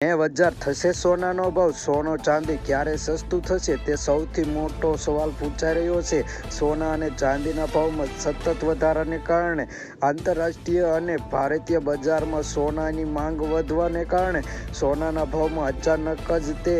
ને હજાર થશે સોનાનો ભાવ. સોનો ચાંદી ક્યારે સસ્તું થશે તે સૌથી મોટો સવાલ પૂછાઈ રહ્યો છે. સોના અને ચાંદીના ભાવમાં સતત વધારાને કારણે આંતરરાષ્ટ્રીય અને ભારતીય બજારમાં સોનાની માંગ વધવાને કારણે સોનાના ભાવમાં અચાનક જ તે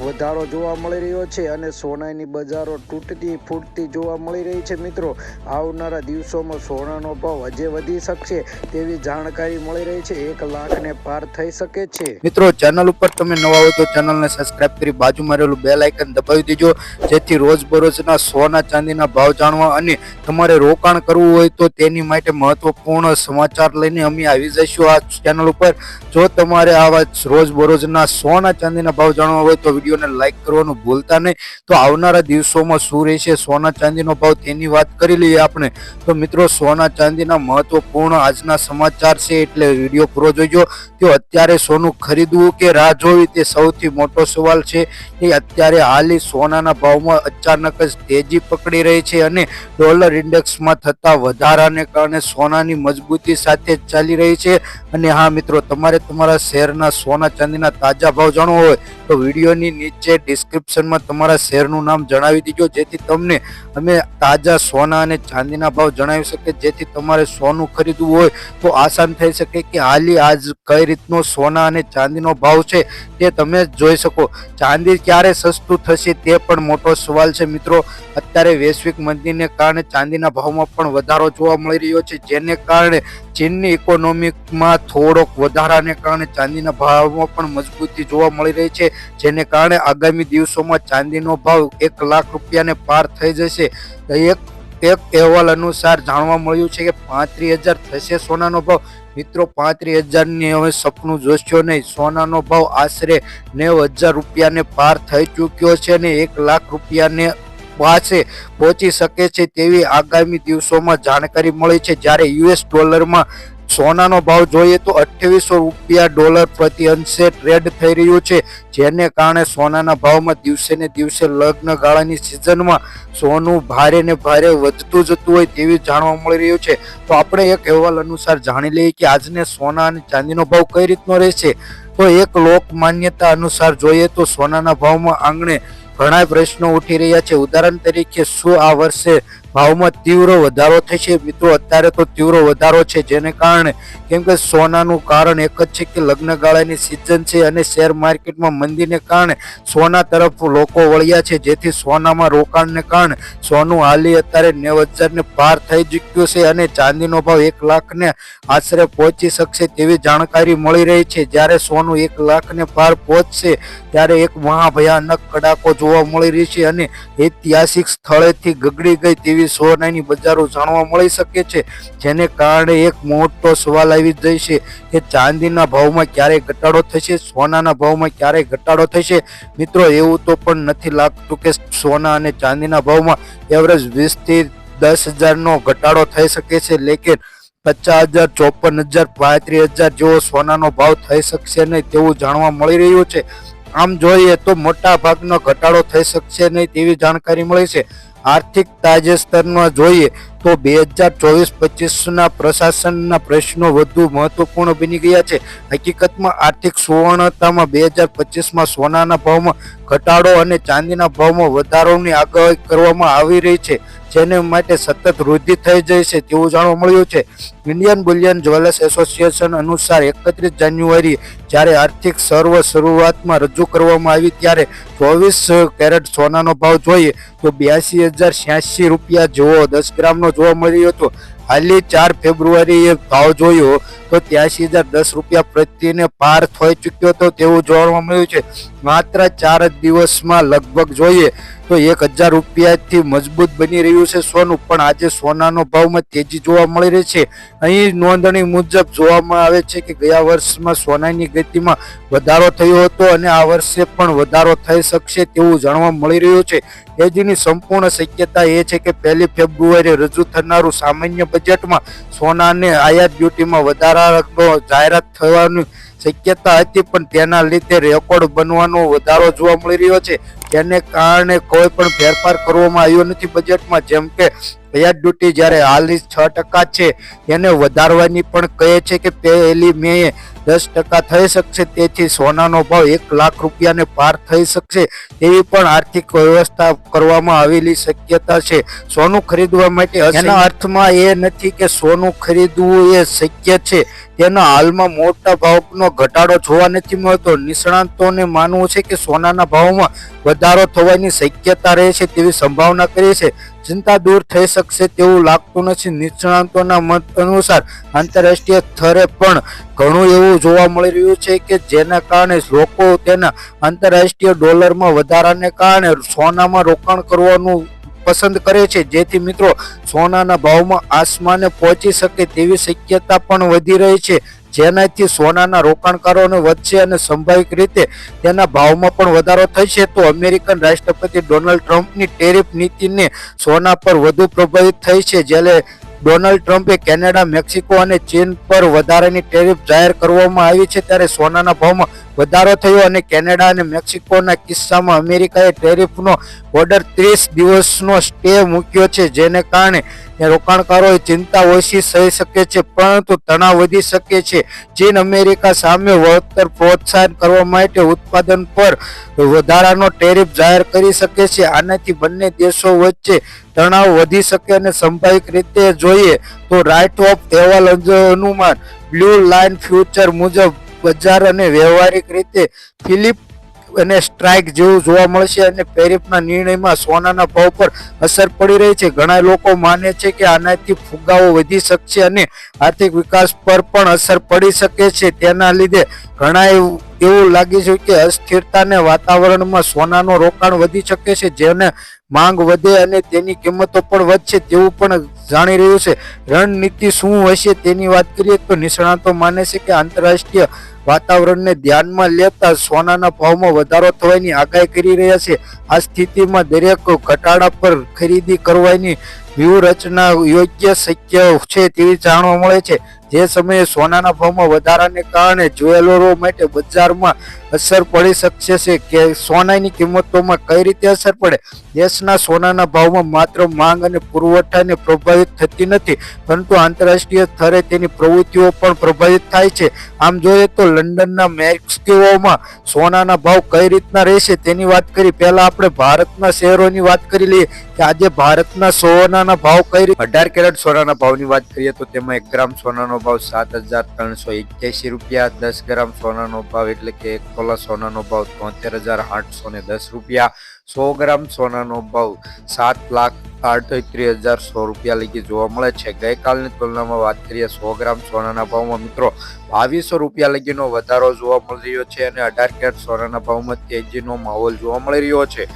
વધારો જોવા મળી રહ્યો છે અને સોનાની બજારો તૂટતી ફૂટતી જોવા મળી રહી છે. મિત્રો, આવનારા દિવસોમાં સોનાનો ભાવ હજે વધી શકશે તેવી જાણકારી મળી રહી છે. એક લાખને પાર થઈ શકે છે. મિત્રો, ચેનલ ઉપર તમે નવા હોય તો ચેનલને સબસ્ક્રાઇબ કરી બાજુમાં રહેલું બેલ આઇકન દબાવી દેજો. જેથી રોજબરોજના સોના ચાંદીના ભાવ જાણવા અને તમારે રોકાણ કરવું હોય તો તેની માટે મહત્વપૂર્ણ સમાચાર લઈને અમે આવી જઈશું આ ચેનલ ઉપર. જો તમારે આવા રોજબરોજના સોના ચાંદીના ભાવ જાણવા હોય તો વિડીયોને લાઈક કરવાનું ભૂલતા નહીં. તો આવનારા દિવસોમાં શું રહેશે? સોના ચાંદીનો ભાવ તેની વાત કરી લઈએ આપણે. તો મિત્રો, સોના ચાંદીના મહત્વપૂર્ણ આજના સમાચાર છે એટલે વીડિયો પૂરો જોઈજો તો અત્યારે સોનું ખરીદવું કે રાહ જોવી તે સૌથી મોટો સવાલ છે. એ અત્યારે હાલી સોનાના ભાવમાં અચાનક જ તેજી પકડી રહી છે અને ડોલર ઇન્ડેક્સમાં થતા વધારાને કારણે સોનાની મજબૂતી સાથે ચાલી રહી છે. અને હા મિત્રો, તમારે તમારા શહેરના સોના ચાંદીના તાજા ભાવ જાણવો હોય તો વિડીયોની નીચે ડિસ્ક્રિપ્શનમાં તમારા શેરનું નામ જણાવી દીજો, જેથી તમને અમે તાજા સોના અને ચાંદીના ભાવ જણાવી શકીએ. જેથી તમારે સોનું ખરીદવું હોય તો આસાન થઈ શકે કે હાલી આજ કઈ રીતનો સોના અને ચાંદીનો ભાવ છે તે તમે જોઈ શકો. ચાંદી ક્યારે સસ્તું થશે તે પણ મોટો સવાલ છે મિત્રો. અત્યારે વૈશ્વિક મંદીને કારણે ચાંદીના ભાવમાં પણ વધારો જોવા મળી રહ્યો છે, જેને કારણે ચીનની ઇકોનોમિકમાં થોડોક વધારાને કારણે ચાંદીના ભાવમાં પણ મજબૂતી જોવા મળી રહી છે, જેને કારણે આગામી દિવસોમાં ચાંદીનો ભાવ એક લાખ રૂપિયાને પાર થઈ જશે. એક એક અહેવાલ અનુસાર જાણવા મળ્યું છે કે પાંત્રીસ હજાર થશે સોનાનો ભાવ. મિત્રો, પાંત્રીસ હજારની હવે સપનું જોશો નહીં. સોનાનો ભાવ આશરે નેવ હજાર રૂપિયાને પાર થઈ ચૂક્યો છે અને એક લાખ રૂપિયાને પાસે પહોંચી શકે છે તેવી આગામી દિવસોમાં જાણકારી મળી છે. જ્યારે યુએસ ડોલરમાં સોનાનો ભાવ જોઈએ તો અઠ્યાવીસો રૂપિયા ડોલર પ્રતિ અંશે ટ્રેડ થઈ રહ્યું છે, જેને કારણે સોનાના ભાવમાં દિવસે ને દિવસે લગ્ન ગાળાની સિઝનમાં સોનું ભારે ને ભારે વધતું જતું હોય તેવી જાણવા મળી રહ્યું છે. તો આપણે એક અહેવાલ અનુસાર જાણી લઈએ કે આજને સોના અને ચાંદીનો ભાવ કઈ રીતનો રહેશે? તો એક લોક માન્યતા અનુસાર જોઈએ તો સોનાના ભાવમાં આંગણે ઘણા પ્રશ્નો ઉઠી રહ્યા છે. ઉદાહરણ તરીકે, શું આ વર્ષે ભાવમાં તીવ્ર વધારો થશે? મિત્રો, અત્યારે તો તીવ્ર વધારો છે, જેને કારણે કેમ કે સોનાનું કારણ એક જ છે કે લગ્નગાળાની સિઝન છે અને શેર માર્કેટમાં મંદીને કારણે સોના તરફ લોકો વળ્યા છે. જેથી સોનામાં રોકાણને કારણે સોનું હાલી અત્યારે નેવ હજારને પાર થઈ ચૂક્યું છે અને ચાંદીનો ભાવ એક લાખને આશરે પહોંચી શકશે તેવી જાણકારી મળી રહી છે. જ્યારે સોનું એક લાખને પાર પહોંચશે ત્યારે એક મહાભયાનક કડાકો જોવા મળી રહી છે અને ઐતિહાસિક સ્થળેથી ગગડી ગઈ તેવી સોનાની બજારો જાણવા મળી શકે છે. જેને કારણે એક મોટો સવાલ આવી જાય કે ચાંદીના ભાવમાં ક્યારેય ઘટાડો થશે, સોનાના ભાવમાં ક્યારેય ઘટાડો થશે? મિત્રો, એવું તો પણ નથી લાગતું કે સોના અને ચાંદીના ભાવમાં એવરેજ વીસથી દસ હજારનો ઘટાડો થઈ શકે છે. લેકિન પચાસ હજાર, ચોપન હજાર, પાંત્રીસ હજાર જેવો સોનાનો ભાવ થઈ શકશે નહીં તેવું જાણવા મળી રહ્યું છે. આમ જોઈએ તો મોટા ભાગનો ઘટાડો થઈ શકશે નહીં તેવી જાણકારી મળી છે. આર્થિક તાજેતરમાં જોઈએ તો બે હજાર ચોવીસ પચીસના પ્રશાસનના પ્રશ્નો વધુ મહત્વપૂર્ણ બની ગયા છે. હકીકતમાં આર્થિક સુવર્ણતામાં બે હજાર પચીસમાં સોનાના ભાવમાં ઘટાડો અને ચાંદીના ભાવમાં વધારોની આગાહી કરવામાં આવી રહી છે, જેને માટે સતત વૃદ્ધિ થઈ જાય છે તેવું જાણવા મળ્યું છે. ઇન્ડિયન બુલિયન જ્વેલર્સ એસોસિએશન અનુસાર એકત્રીસ જાન્યુઆરી જ્યારે આર્થિક સર્વ શરૂઆતમાં રજૂ કરવામાં આવી ત્યારે ચોવીસ કેરેટ સોનાનો ભાવ જોઈએ તો બ્યાસી હજાર છ્યાસી રૂપિયા જેવો દસ ગ્રામનો જોવા મળ્યું હતો. હાલની ચાર ફેબ્રુઆરીએ ભાવ જોયો તો ત્યાસી હજાર દસ રૂપિયા પ્રત્યેને પાર થઈ ચૂક્યો હતો તેવું જોવા મળ્યું છે. માત્ર ચાર જ દિવસમાં લગભગ જોઈએ તો એક હજાર રૂપિયાથી મજબૂત બની રહ્યું છે સોનું, પણ આજે સોનાનો ભાવમાં તેજી જોવા મળી રહી છે. અહીં નોંધણી મુજબ જોવામાં આવે છે કે ગયા વર્ષમાં સોનાની ગતિમાં વધારો થયો હતો અને આ વર્ષે પણ વધારો થઈ શકશે તેવું જાણવા મળી રહ્યું છે. તેજીની સંપૂર્ણ શક્યતા એ છે કે પહેલી ફેબ્રુઆરીએ રજૂ થનારું સામાન્ય બજેટમાં સોનાને આયાત ડ્યુટીમાં વધારાનો જાહેરાત થવાની શક્યતા હતી, પણ તેના લીધે રેકોર્ડ બનવાનો વધારો જોવા મળી રહ્યો છે. તેને કારણે કોઈ પણ ફેરફાર કરવામાં આવ્યો નથી બજેટમાં. જેમ કે પેજ ડ્યુટી જ્યારે હાલની છ ટકા છે એને વધારવાની પણ કહે છે કે પહેલી મે દસ ટકા થઈ શકશે તેથી સોનાનો ભાવ એક લાખ રૂપિયાને પાર થઈ શકશે તેવી પણ આર્થિક વ્યવસ્થા કરવામાં આવેલી શક્યતા છે. સોનું ખરીદવા માટે એના અર્થમાં એ નથી કે સોનું ખરીદવું એ શક્ય છે. તેના હાલમાં મોટા ભાવનો ઘટાડો જોવા નથી મળતો. નિષ્ણાંતોને માનવું છે કે સોનાના ભાવમાં વધારો થવાની શક્યતા રહે છે તેવી સંભાવના કરી છે. ચિંતા દૂર થઈ શકશે તેવું લાગતું નથી. નિષ્ણાંતોના મત અનુસાર આંતરરાષ્ટ્રીય સ્તરે પણ ઘણું એવું જોવા મળી રહ્યું છે કે જેના કારણે લોકો તેના આંતરરાષ્ટ્રીય ડોલરમાં વધારાને કારણે સોનામાં રોકાણ કરવાનું પસંદ કરે છે. જેથી મિત્રો, સોનાના ભાવમાં આસમાને પહોંચી શકે તેવી શક્યતા પણ વધી રહી છે. જેનાથી સોનાના રોકાણકારોને વધશે અને સંભાવિક રીતે તેના ભાવમાં પણ વધારો થશે, તો અમેરિકન રાષ્ટ્રપતિ ડોનાલ્ડ ટ્રમ્પની ટેરિફ નીતિને સોના પર વધુ પ્રભાવિત થઈ છે. જ્યારે ડોનાલ્ડ ટ્રમ્પે કેનેડા, મેક્સિકો અને ચીન પર વધારાની ટેરિફ જાહેર કરવામાં આવી છે, ત્યારે સોનાના ભાવમાં વધારો થયો અને કેનેડા અને મેક્સિકોના કિસ્સામાં અમેરિકાએ ટેરિફનો ઓર્ડર ત્રીસ દિવસનો સ્ટે મૂક્યો છે, જેને કારણે રોકાણકારોએ ચિંતા ઓછી થઈ શકે છે, પરંતુ તણાવ વધી શકે છે. ચીન અમેરિકા સામે વળતર પ્રોત્સાહન કરવા માટે ઉત્પાદન પર વધારાનો ટેરિફ જાહેર કરી શકે છે. આનાથી બંને દેશો વચ્ચે તણાવ વધી શકે અને સંભાવિક રીતે જોઈએ તો રાઇટ ઓફ અહેવાલ અનુમાન બ્લુ લાઇન ફ્યુચર મુજબ બજાર અને વ્યવહારિક રીતે ફિલિપ અને સ્ટ્રાઇક જેવું જોવા મળશે અને પેરિફના નિર્ણયમાં સોનાના ભાવ પર અસર પડી રહી છે. ઘણા લોકો માને છે કે આનાથી ફુગાવો વધી શકશે અને આર્થિક વિકાસ પર પણ અસર પડી શકે છે. તેના લીધે ઘણા એવું લાગે છે કે અસ્થિરતાને વાતાવરણમાં સોનાનું રોકાણ વધી શકે છે, જેને માંગ વધે અને તેની કિંમતો પણ વધશે તેવું પણ જાણી રહ્યું છે. રણનીતિ શું હશે તેની વાત કરીએ તો નિષ્ણાતો માને છે કે આંતરરાષ્ટ્રીય વાતાવરણને ધ્યાનમાં લેતા સોનાના ભાવમાં વધારો થવાની આગાહી કરી રહ્યા છે. આ સ્થિતિમાં દરેક ઘટાડા પર ખરીદી કરવાની વ્યૂહરચના યોગ્ય શક્ય છે તેવી જાણવા મળે છે. જે સમયે સોનાના ભાવમાં વધારાને કારણે જ્વેલરો માટે બજારમાં અસર પડી શકશે છે કે સોનાની કિંમતોમાં કઈ રીતે અસર પડે? દેશના સોનાના ભાવમાં માત્ર માંગ અને પુરવઠાને પ્રભાવિત થતી નથી, પરંતુ આંતરરાષ્ટ્રીય સ્તરે તેની પ્રવૃત્તિઓ પણ પ્રભાવિત થાય છે. આમ જોઈએ તો લંડનના મેક્સિકોમાં સોનાના ભાવ કઈ રીતના રહેશે તેની વાત કરી. પહેલાં આપણે ભારતના શહેરોની વાત કરી લઈએ કે આજે ભારતના સોનાના ભાવ કઈ રીતે અઢાર કેરેટ સોનાના ભાવની વાત કરીએ તો તેમાં એક ગ્રામ સોનાનો ભાવ સાત હજાર ત્રણસો એક્યાસી રૂપિયા, દસ ગ્રામ સોનાનો ભાવ એટલે કે એક તોલા સોનાનો ભાવ તોતેર હજાર આઠસો ને દસ રૂપિયા સો ગ્રામ સોનાનો ભાવ સાત લાખ આડત્રીસ હજાર સો રૂપિયા લગી જોવા મળે છે. ગઈકાલની તુલનામાં વાત કરીએ સો ગ્રામ સોનાના ભાવમાં મિત્રો બાવીસો રૂપિયા લગીનો વધારો જોવા મળી રહ્યો છે અને અઢાર કેરેટ સોનાના ભાવમાં તેજીનો માહોલ જોવા મળી રહ્યો છે.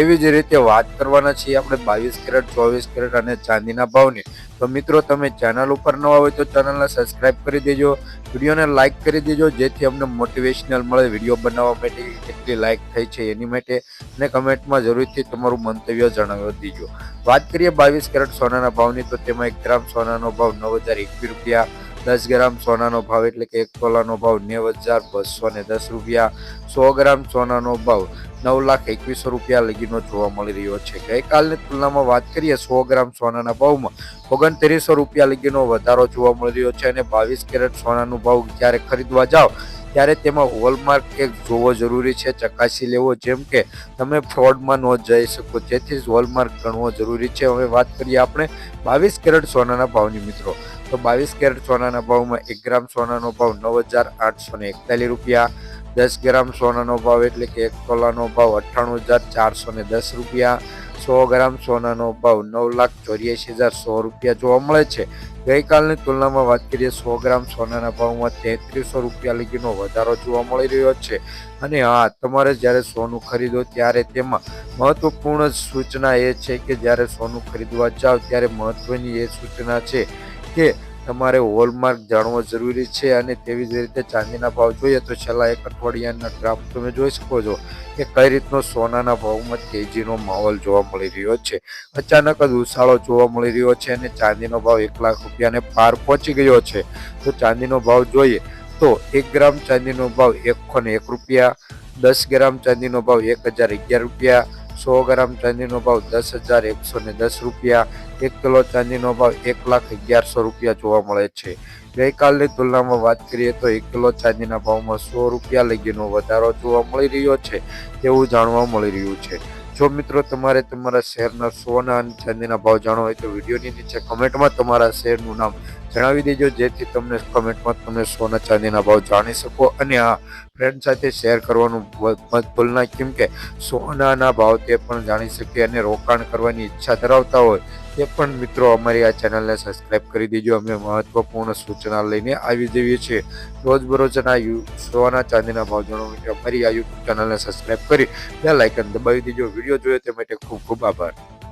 એવી જ રીતે વાત કરવાના છીએ આપણે બાવીસ કેરેટ, ચોવીસ કેરેટ અને ચાંદીના ભાવની. તો મિત્રો તમે ચેનલ ઉપર ન હોય તો ચેનલને સબસ્ક્રાઇબ કરી દેજો. વિડીયોને લાઇક કરી દેજો, જેથી અમને મોટિવેશનલ મળે, વીડિયો બનાવવા માટે કેટલી લાઇક થઈ છે એની માટે. અને કમેન્ટમાં જરૂરથી તમારું મંતવ્ય જણાવી દીજો. વાત કરીએ બાવીસ કેરેટ સોનાના ભાવની, તો તેમાં એક ગ્રામ સોનાનો ભાવ નવ હજાર એકવીસ રૂપિયા, દસ ગ્રામ સોનાનો ભાવ એટલે કે એક તોલાનો ભાવ નેવ હજાર બસો દસ રૂપિયા, સો ગ્રામ સોનાનો ભાવ નવ લાખ એકવીસો રૂપિયા લગીનો જોવા મળી રહ્યો છે. ગઈકાલની તુલનામાં વાત કરીએ સો ગ્રામ સોનાના ભાવમાં ઓગણત્રીસો રૂપિયા લગીનો વધારો જોવા મળી રહ્યો છે અને બાવીસ કેરેટ સોનાનું ભાવ જ્યારે ખરીદવા જાઓ ત્યારે તેમાં હોલમાર્ક એક જોવો જરૂરી છે, ચકાસી લેવો જેમ કે તમે ફ્રોડમાં ન જઈ શકો તેથી જ હોલમાર્ક ગણવો જરૂરી છે. હવે વાત કરીએ આપણે બાવીસ કેરેટ સોનાના ભાવની મિત્રો. તો બાવીસ કેરેટ સોનાના ભાવમાં એક ગ્રામ સોનાનો ભાવ નવ હજાર આઠસો એકતાલીસ રૂપિયા દસ ગ્રામ સોનાનો ભાવ એટલે કે એક તોલાનો ભાવ અઠ્ઠાણું હજાર ચારસો ને દસ રૂપિયા, સો ગ્રામ સોનાનો ભાવ નવ લાખ ચોર્યાસી હજાર સો રૂપિયા જોવા મળે છે. ગઈકાલની તુલનામાં વાત કરીએ સો ગ્રામ સોનાના ભાવમાં તેત્રીસો રૂપિયા લગીનો વધારો જોવા મળી રહ્યો છે. અને હા, તમારે જ્યારે સોનું ખરીદો ત્યારે તેમાં મહત્વપૂર્ણ સૂચના એ છે કે જ્યારે સોનું ખરીદવા જાઓ ત્યારે મહત્વની એ સૂચના છે કે તમારે હોલમાર્ક જાણવો જરૂરી છે અને તેવી જ રીતે ચાંદીના ભાવ જોઈએ તો છેલ્લા એક અઠવાડિયાના ગ્રાફ તમે જોઈ શકો છો કે કઈ રીતનો સોનાના ભાવમાં તેજીનો માહોલ જોવા મળી રહ્યો છે. અચાનક જ ઉછાળો જોવા મળી રહ્યો છે અને ચાંદીનો ભાવ એક લાખ રૂપિયાને પાર પહોંચી ગયો છે. તો ચાંદીનો ભાવ જોઈએ તો એક ગ્રામ ચાંદીનો ભાવ એકસો એક રૂપિયા, દસ ગ્રામ ચાંદીનો ભાવ એક હજાર અગિયાર રૂપિયા સો ગ્રામ ચાંદીનો ભાવ દસ હજાર એકસો ને દસ રૂપિયા. એક કિલો ચાંદીનો ભાવ એક લાખ અગિયારસો રૂપિયા જોવા મળે છે. ગઈકાલની તુલનામાં વાત કરીએ તો એક કિલો ચાંદીના ભાવમાં સો રૂપિયા લગીનો વધારો જોવા મળી રહ્યો છે તેવું જાણવા મળી રહ્યું છે. જો મિત્રો તમારે તમારા શહેરના સોના અને ચાંદીના ભાવ જાણવા હોય તો વિડીયોની નીચે કમેન્ટમાં તમારા શહેરનું નામ જણાવી દેજો, જેથી તમને કમેન્ટમાં તમે સોના ચાંદીના ભાવ જાણી શકો અને આ ફ્રેન્ડ સાથે શેર કરવાનું મત ભૂલના કેમ કે સોનાના ભાવ તે પણ જાણી શકે અને રોકાણ કરવાની ઈચ્છા ધરાવતા હોય તે પણ મિત્રો અમારી આ ચેનલને સબસ્ક્રાઇબ કરી દેજો. અમે મહત્વપૂર્ણ સૂચના લઈને આવી જઈએ છીએ. રોજબરોજના સોના ચાંદીના ભાવ જાણવા અમારી આ યુટ્યુબ ચેનલને સબસ્ક્રાઇબ કરી બે લાઇકન દબાવી દેજો. વીડિયો જોયો તે માટે ખૂબ ખૂબ આભાર.